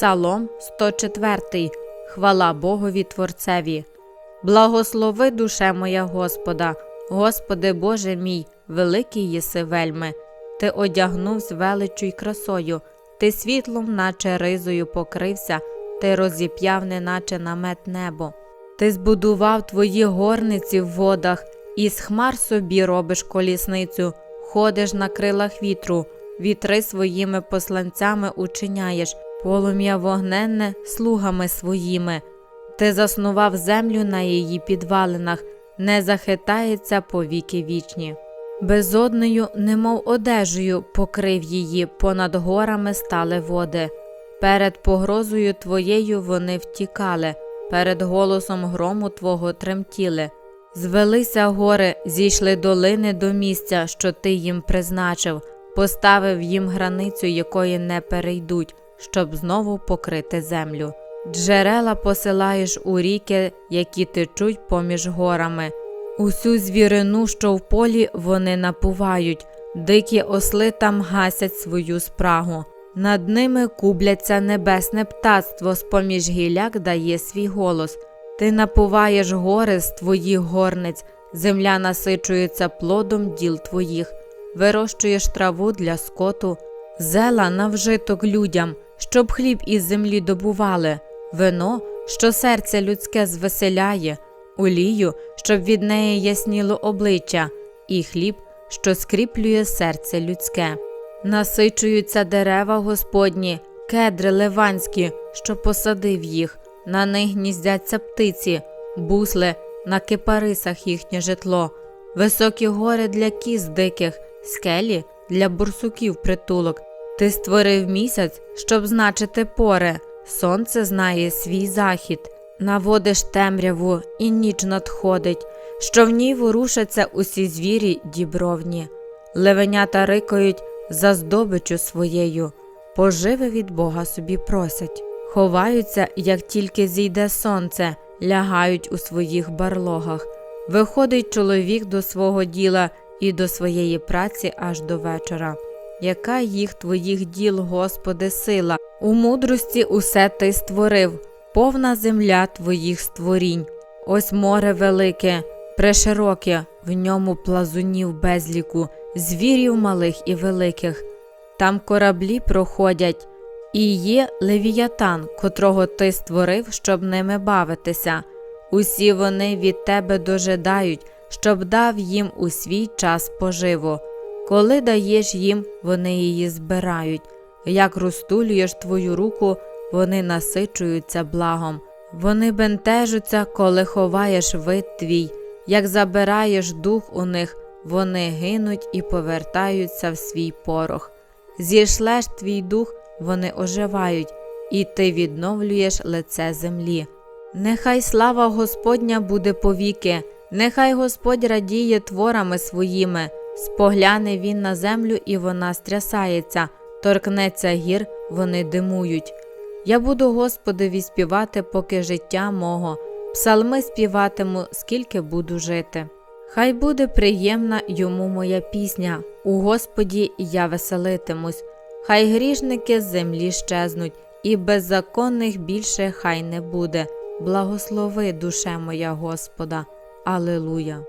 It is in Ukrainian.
Псалом 104. Хвала Богові Творцеві. Благослови душе моя Господа, Господи Боже мій, великий єси вельми. Ти одягнувсь величу й красою, ти світлом, наче ризою покрився, ти розіп'яв, неначе намет небо. Ти збудував твої горниці в водах, і з хмар собі робиш колісницю, ходиш на крилах вітру, вітри своїми посланцями учиняєш, полум'я вогненне слугами своїми. Ти заснував землю на її підвалинах, не захитається по віки вічні. Безоднею, немов одежею, покрив її, понад горами стали води. Перед погрозою твоєю вони втікали, перед голосом грому твого тремтіли. Звелися гори, зійшли долини до місця, що ти їм призначив, поставив їм границю, якої не перейдуть, щоб знову покрити землю. Джерела посилаєш у ріки, які течуть поміж горами. Усю звірину, що в полі, вони напувають, дикі осли там гасять свою спрагу. Над ними кубляться небесне птацтво, з-поміж гіляк дає свій голос. Ти напуваєш гори з твоїх горниць, земля насичується плодом діл твоїх, вирощуєш траву для скоту, зела на вжиток людям, щоб хліб із землі добували, вино, що серце людське звеселяє, олію, щоб від неї ясніло обличчя, і хліб, що скріплює серце людське. Насичуються дерева Господні, кедри ливанські, що посадив їх, на них гніздяться птиці, бусли, на кипарисах їхнє житло, високі гори для кіз диких, скелі для бурсуків притулок. Ти створив місяць, щоб значити пори, сонце знає свій захід, наводиш темряву, і ніч надходить, що в ній ворушаться усі звірі дібровні, левенята рикають за здобичу своєю, поживи від Бога собі просять, ховаються, як тільки зійде сонце, лягають у своїх барлогах. Виходить чоловік до свого діла і до своєї праці аж до вечора. Яка їх твоїх діл, Господи, сила, у мудрості усе ти створив, повна земля твоїх створінь. Ось море велике, прешироке, в ньому плазунів безліку, звірів малих і великих. Там кораблі проходять, і є левіятан, котрого ти створив, щоб ними бавитися. Усі вони від тебе дожидають, щоб дав їм у свій час поживу. Коли даєш їм, вони її збирають. Як розтулюєш твою руку, вони насичуються благом. Вони бентежуться, коли ховаєш вид твій, як забираєш дух у них, вони гинуть і повертаються в свій порох. Зійшлеш твій дух, вони оживають, і ти відновлюєш лице землі. Нехай слава Господня буде повіки, нехай Господь радіє творами своїми, спогляне він на землю, і вона стрясається, торкнеться гір, вони димують. Я буду Господові співати, поки життя мого, псалми співатиму, скільки буду жити. Хай буде приємна йому моя пісня, у Господі я веселитимусь, хай грішники з землі щезнуть, і беззаконних більше хай не буде. Благослови, душе моя Господа. Алилуя.